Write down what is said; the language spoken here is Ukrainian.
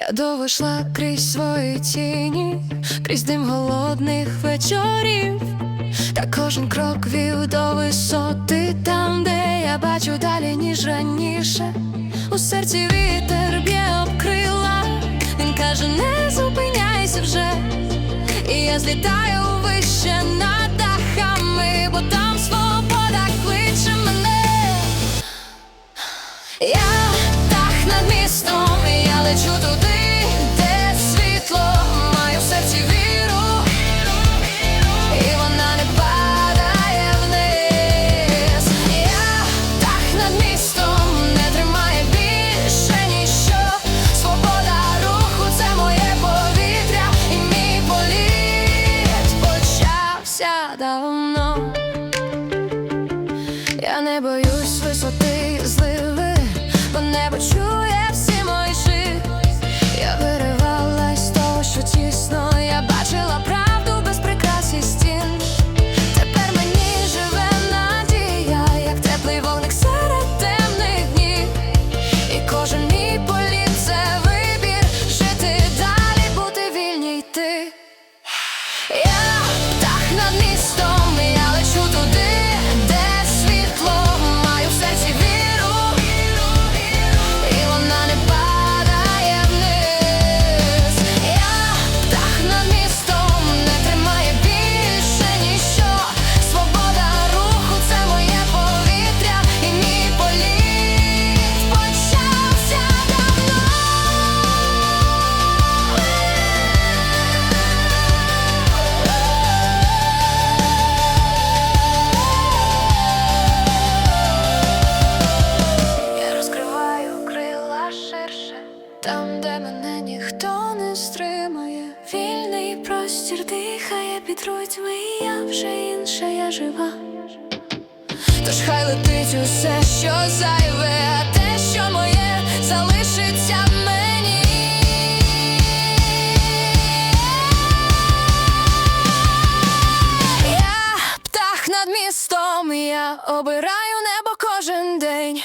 Я довго йшла крізь свої тіні, крізь дим голодних вечорів, та кожен крок вів до висоти, там, де я бачу далі, ніж раніше. У серці вітер б'є об крила, він каже, не зупиняйся вже. І я злітаю вище над дахами, бо там свобода кличе мене. Я давно. Я не боюсь висоти зливи, бо небо чує там, де мене ніхто не стримає. Вільний простір дихає під грудьми, і я вже інша, я жива. Тож хай летить усе, що зайве, а те, що моє, залишиться мені. Я птах над містом, я обираю небо кожен день.